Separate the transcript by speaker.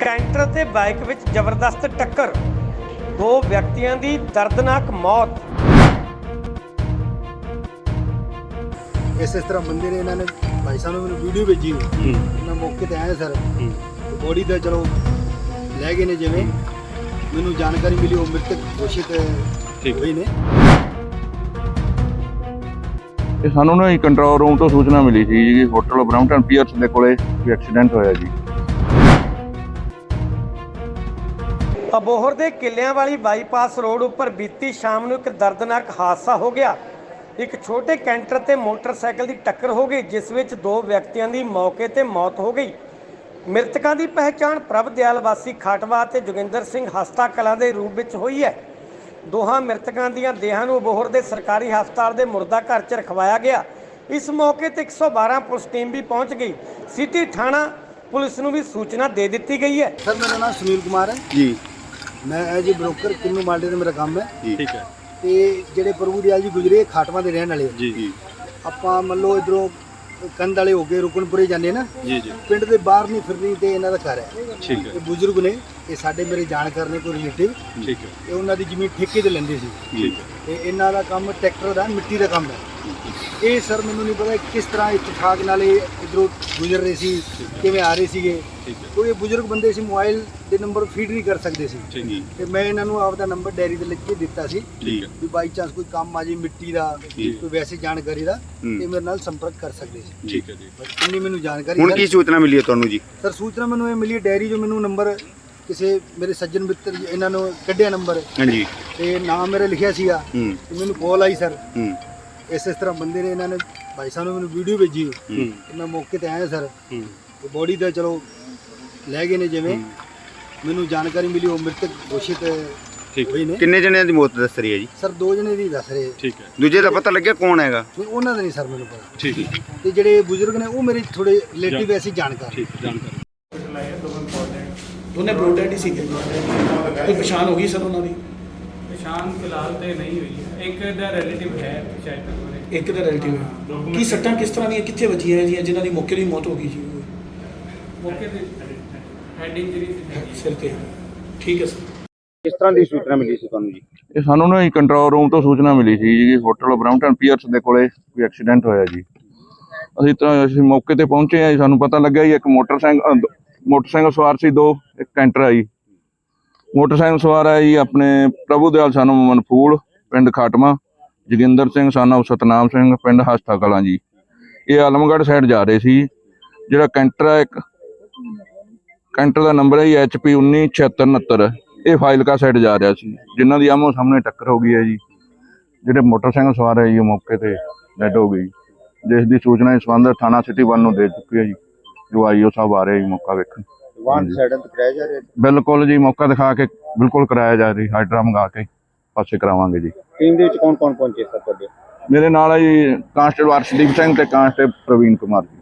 Speaker 1: Canter ਤੇ bike ਵਿੱਚ ਜ਼ਬਰਦਸਤ ਟੱਕਰ। ਦੋ ਵਿਅਕਤੀਆਂ ਦੀ ਦਰਦਨਾਕ ਮੌਤ।
Speaker 2: ਇਸ ਇਸ ਤਰ੍ਹਾਂ ਬੰਦੇ ਨੇ ਇਹਨਾਂ ਨੇ ਭਾਈ ਸਾਹਿਬ ਨੇ ਮੈਨੂੰ ਵੀਡੀਓ ਭੇਜੀ ਮੈਂ ਮੌਕੇ ਤੇ ਆਇਆ ਸਰ। ਬੋਡੀ ਦਾ ਚਲੋ ਲੈ ਗਏ ਨੇ ਜਿਵੇਂ। ਮੈਨੂੰ ਜਾਣਕਾਰੀ ਮਿਲੀ ਉਹ ਮ੍ਰਿਤਕ ਘੋਸ਼ਿਤ ਹੋਏ ਨੇ।
Speaker 3: ਇਹ ਸਾਨੂੰ ਨਾ ਕੰਟਰੋਲ ਰੂਮ ਤੋਂ ਸੂਚਨਾ ਮਿਲੀ ਸੀ ਜੀ ਹੋਟਲ ਬ੍ਰਾਊਨਟਨ ਪੀਅਰਸ ਦੇ ਕੋਲੇ ਵੀ ਐਕਸੀਡੈਂਟ ਹੋਇਆ ਜੀ।
Speaker 1: ਅਬੋਹਰ ਦੇ ਕਿੱਲਿਆਂ ਵਾਲੀ ਬਾਈਪਾਸ ਰੋਡ ਉੱਪਰ ਬੀਤੀ ਸ਼ਾਮ ਨੂੰ ਇੱਕ ਦਰਦਨਾਕ ਹਾਦਸਾ ਹੋ ਗਿਆ। ਇੱਕ ਛੋਟੇ ਕੈਂਟਰ ਤੇ ਮੋਟਰਸਾਈਕਲ ਦੀ ਟੱਕਰ ਹੋ ਗਈ ਜਿਸ ਵਿੱਚ ਦੋ ਵਿਅਕਤੀਆਂ ਦੀ ਮੌਕੇ ਤੇ ਮੌਤ ਹੋ ਗਈ। ਮ੍ਰਿਤਕਾਂ ਦੀ ਪਹਿਚਾਣ ਪ੍ਰਭ ਦਿਆਲ ਵਾਸੀ ਖਾਟਵਾ ਤੇ ਜੋਗਿੰਦਰ ਸਿੰਘ ਹਸਤਾ ਕਲਾਂ ਦੇ ਰੂਪ ਵਿੱਚ ਹੋਈ ਹੈ। ਦੋਹਾਂ ਮ੍ਰਿਤਕਾਂ ਦੀਆਂ ਦੇਹਾਂ ਨੂੰ ਅਬੋਹਰ ਦੇ ਸਰਕਾਰੀ ਹਸਪਤਾਲ ਦੇ ਮੁਰਦਾ ਘਰ 'ਚ ਰਖਵਾਇਆ ਗਿਆ। ਇਸ ਮੌਕੇ ਤੇ 112 ਪੁਲਿਸ ਟੀਮ ਵੀ ਪਹੁੰਚ ਗਈ। ਸਿਟੀ ਥਾਣਾ ਪੁਲਿਸ ਨੂੰ ਵੀ ਸੂਚਨਾ ਦੇ ਦਿੱਤੀ ਗਈ ਹੈ।
Speaker 2: ਸਰ ਮੇਰਾ ਨਾਮ ਸੁਨੀਲ ਕੁਮਾਰ ਹੈ।
Speaker 4: ਜੀ।
Speaker 2: ਮੈਂ ਐਜ ਬ੍ਰੋਕਰ ਕਿੰਨੂ ਮਾਲਡੇ ਦਾ ਮੇਰਾ ਕੰਮ ਹੈ।
Speaker 4: ਠੀਕ ਹੈ।
Speaker 2: ਤੇ ਜਿਹੜੇ ਪ੍ਰਭੂ ਦਿਆਲ ਜੀ ਗੁਜਰੇ ਖਾਟਵਾਂ ਦੇ ਰਹਿਣ ਵਾਲੇ ਆ।
Speaker 4: ਜੀ। ਜੀ
Speaker 2: ਆਪਾਂ ਮੰਨ ਲਓ ਇਧਰੋਂ ਕੰਧ ਵਾਲੇ ਹੋ ਕੇ ਰੁਕਨਪੁਰੇ ਜਾਂਦੇ ਨਾ।
Speaker 4: ਜੀ ਜੀ।
Speaker 2: ਪਿੰਡ ਦੇ ਬਾਹਰ ਨਹੀਂ ਫਿਰਨੀ ਤੇ ਇਹਨਾਂ ਦਾ ਘਰ ਹੈ।
Speaker 4: ਠੀਕ ਹੈ।
Speaker 2: ਇਹ ਬਜ਼ੁਰਗ ਨੇ ਇਹ ਸਾਡੇ ਮੇਰੇ ਜਾਣਕਾਰ ਨੇ ਕੋਈ ਰਿਲੇਟਿਵ
Speaker 4: ਠੀਕ ਹੈ।
Speaker 2: ਇਹ ਉਹਨਾਂ ਦੀ ਜ਼ਮੀਨ ਠੇਕੇ ਤੇ ਲੈਂਦੇ ਸੀ।
Speaker 4: ਠੀਕ ਹੈ।
Speaker 2: ਤੇ ਇਹਨਾਂ ਦਾ ਕੰਮ ਟਰੈਕਟਰ ਦਾ ਮਿੱਟੀ ਦਾ ਕੰਮ ਹੈ। ਇਹ ਸਰ ਮੈਨੂੰ ਨਹੀਂ ਪਤਾ ਕਿਸ ਤਰ੍ਹਾਂ ਇਤਫਾਕ ਨਾਲ ਇਹ ਇਧਰੋਂ ਗੁਜ਼ਰ ਰਹੇ ਸੀ ਕਿਵੇਂ ਆ ਰਹੇ ਸੀਗੇ।
Speaker 4: ਠੀਕ ਹੈ।
Speaker 2: ਕੋਈ ਇਹ ਬਜ਼ੁਰਗ ਬੰਦੇ ਸੀ ਮੋਬਾਈਲ ਦੇ ਨੰਬਰ ਫੀਡ ਨਹੀਂ ਕਰ ਸਕਦੇ ਸੀ।
Speaker 4: ਠੀਕ
Speaker 2: ਤੇ ਮੈਂ ਇਹਨਾਂ ਨੂੰ ਆਪਦਾ ਨੰਬਰ ਡਾਇਰੀ ਤੇ ਲਿਖ ਕੇ ਦਿੱਤਾ ਸੀ
Speaker 4: ਠੀਕ
Speaker 2: ਵੀ ਬਾਈ ਚਾਂਸ ਕੋਈ ਕੰਮ ਆ ਜੇ ਮਿੱਟੀ ਦਾ। ਕੋਈ ਵੈਸੀ ਜਾਣਕਾਰੀ ਦਾ। ਤੇ ਮੇਰੇ ਨਾਲ ਸੰਪਰਕ ਕਰ ਸਕਦੇ ਸੀ।
Speaker 4: ਠੀਕ ਹੈ ਜੀ।
Speaker 2: ਇੰਨੀ ਮੈਨੂੰ ਜਾਣਕਾਰੀ
Speaker 4: ਹੁਣ। ਕੀ ਸੂਚਨਾ ਮਿਲੀ ਹੈ ਤੁਹਾਨੂੰ ਜੀ?
Speaker 2: ਸਰ ਸੂਚਨਾ ਮੈਨੂੰ ਇਹ ਮਿਲੀ ਡਾਇਰੀ ਜੋ ਮੈਨੂੰ ਨੰਬਰ ਕਿਸੇ ਮੇਰੇ ਸੱਜਣ ਮਿੱਤਰ ਇਹਨਾਂ ਨੂੰ ਕੱਢਿਆ ਨੰਬਰ।
Speaker 4: ਹਾਂਜੀ।
Speaker 2: ਤੇ ਨਾਮ ਮੇਰਾ ਲਿਖਿਆ ਸੀਗਾ। ਮੈਨੂੰ ਕਾਲ ਆਈ ਸਰ। ਇਸ ਇਸ ਤਰ੍ਹਾਂ ਬੰਦੇ ਨੇ ਇਹਨਾਂ ਨੇ ਭਾਈ ਸਾਹਿਬ ਨੇ ਮੈਨੂੰ ਵੀਡੀਓ ਭੇਜੀ
Speaker 4: ਹੂੰ।
Speaker 2: ਤੇ ਮੈਂ ਮੌਕੇ ਤੇ ਆਇਆ ਸਰ। ਬੋਡੀ ਦਾ ਚਲੋ ਲੈ ਗਏ ਨੇ ਜਿਵੇਂ। ਮੈਨੂੰ ਜਾਣਕਾਰੀ ਮਿਲੀ ਉਹ ਮ੍ਰਿਤਕ ਘੋਸ਼ਿਤ
Speaker 4: ਠੀਕ। ਕਿੰਨੇ ਜਣਿਆਂ ਦੀ ਮੌਤ ਦੱਸ ਰਹੀ ਹੈ ਜੀ?
Speaker 2: ਸਰ ਦੋ ਜਣੇ ਦੀ ਦੱਸ ਰਹੇ।
Speaker 4: ਠੀਕ ਹੈ। ਦੂਜੇ ਦਾ ਪਤਾ ਲੱਗਿਆ ਕੌਣ ਹੈਗਾ?
Speaker 2: ਨਹੀਂ ਉਹਨਾਂ ਦਾ ਨਹੀਂ ਸਰ ਮੈਨੂੰ ਪਤਾ।
Speaker 4: ਠੀਕ ਹੈ।
Speaker 2: ਤੇ ਜਿਹੜੇ ਬਜ਼ੁਰਗ ਨੇ ਉਹ ਮੇਰੇ ਥੋੜੇ ਰਿਲੇਟਿਵ ਐਸੀ ਜਾਣਕਾਰ
Speaker 4: ਠੀਕ ਜਾਣਕਾਰੀ।
Speaker 5: ਦੋਨੇ ਬਰੋਡਰ ਹੀ ਸੀਗੇ। ਕੋਈ ਪਛਾਣ ਹੋ ਗਈ ਸਰ ਉਹਨਾਂ ਦੀ?
Speaker 6: ਪਛਾਣ ਫਿਲਹਾਲ ਤੇ ਨਹੀਂ ਹੋਈ ਹੈ। ਇੱਕ ਦਾ ਰਿਲੇਟਿਵ ਹੈ ਸ਼ਾਇਦ
Speaker 5: ਇੱਕ ਦਾ ਰਿਲੇਟਿਵ ਕੀ ਸੱਟਾਂ ਕਿਸ ਤਰ੍ਹਾਂ ਦੀਆਂ ਕਿੱਥੇ ਵੱਜੀਆਂ ਹੈ ਜੀ ਜਿਨ੍ਹਾਂ ਦੀ ਮੌਕੇ ਦੀ ਮੌਤ ਹੋ ਗਈ ਜੀ?
Speaker 6: ਮੌਕੇ ਤੇ ਹੈਡ ਇੰਜਰੀ
Speaker 5: ਸਿਰ ਤੇ। ਠੀਕ ਹੈ ਸਰ।
Speaker 4: ਕਿਸ ਤਰ੍ਹਾਂ ਦੀ ਸੂਚਨਾ ਮਿਲੀ ਸੀ ਤੁਹਾਨੂੰ ਜੀ?
Speaker 3: ਇਹ ਸਾਨੂੰ ਨਾ ਕੰਟਰੋਲ ਰੂਮ ਤੋਂ ਸੂਚਨਾ ਮਿਲੀ ਸੀ ਜੀ ਹੋਟਲ ਬ੍ਰਾਊਨਟਨ ਪੀਅਰਸ ਦੇ ਕੋਲੇ ਵੀ ਐਕਸੀਡੈਂਟ ਹੋਇਆ ਜੀ। ਅਸੀਂ ਤਾਂ ਅਸੀਂ ਮੌਕੇ ਤੇ ਪਹੁੰਚੇ ਆ ਜੀ ਸਾਨੂੰ ਪਤਾ ਲੱਗਿਆ ਜੀ ਇੱਕ ਮੋਟਰਸਾਈਕਲ ਮੋਟਰਸਾਈਕਲ ਸਵਾਰ ਸੀ ਦੋ ਇੱਕ ਕੈਂਟਰ ਆਈ। ਮੋਟਰਸਾਈਕਲ ਸਵਾਰ ਹੈ ਜੀ ਆਪਣੇ ਪ੍ਰਭੂ ਦਿਆਲ ਸਾਨੂੰ ਮਨਫੂਲ ਪਿੰਡ ਖਾਟਮਾ, ਜੋਗਿੰਦਰ ਸਿੰਘ, ਸਾਨੂੰ ਸਤਨਾਮ ਸਿੰਘ, ਪਿੰਡ ਹਸਤਾ ਕਲਾਂ ਜੀ। ਇਹ ਆਲਮਗੜ੍ਹ ਸਾਈਡ ਜਾ ਰਹੇ ਸੀ। ਜਿਹੜਾ ਕੈਂਟਰ ਹੈ ਇੱਕ, ਕੈਂਟਰ ਦਾ ਨੰਬਰ ਹੈ ਜੀ HP 197669 ਇਹ ਫਾਈਲਕਾ ਸਾਈਡ ਜਾ ਰਿਹਾ ਸੀ। ਜਿਨ੍ਹਾਂ ਦੀ ਆਮੋ ਸਾਹਮਣੇ ਟੱਕਰ ਹੋ ਗਈ ਹੈ ਜੀ। ਜਿਹੜੇ ਮੋਟਰਸਾਈਕਲ ਸਵਾਰ ਹੈ ਜੀ ਉਹ ਮੌਕੇ ਤੇ ਡੈਡ ਹੋ ਗਈ ਜਿਸ ਦੀ ਸੂਚਨਾ ਇਸ ਸੰਬੰਧ ਥਾਣਾ ਸਿਟੀ ਵਨ ਨੂੰ ਦੇ ਚੁੱਕੀ ਹੈ ਜੀ। ਜੋ ਆਈਓ ਸਾਹਿਬ ਆ ਰਹੇ ਜੀ ਮੌਕਾ ਵੇਖਣ।
Speaker 4: ਵਾਹਨ ਸਾਈਡਾਂ ਤੋਂ ਕਰਾਇਆ ਜਾ ਰਿਹਾ
Speaker 3: ਬਿਲਕੁਲ ਜੀ ਮੌਕਾ ਦਿਖਾ ਕੇ ਬਿਲਕੁਲ ਕਰਾਇਆ ਜਾ ਰਹੀ ਹਾਈਡਰਾ ਮੰਗਾ ਕੇ ਪਾਸੇ ਕਰਾਵਾਂਗੇ ਜੀ।
Speaker 4: ਟੀਮ ਦੇ ਵਿੱਚ ਕੌਣ ਕੌਣ ਪਹੁੰਚੇ ਸਰ ਤੁਹਾਡੇ?
Speaker 3: ਮੇਰੇ ਨਾਲ ਹੈ ਜੀ ਕਾਂਸਟੇਬਲ ਅਰਸ਼ਦੀਪ ਸਿੰਘ ਤੇ ਕਾਂਸਟੇਬਲ ਪ੍ਰਵੀਨ ਕੁਮਾਰ ਜੀ।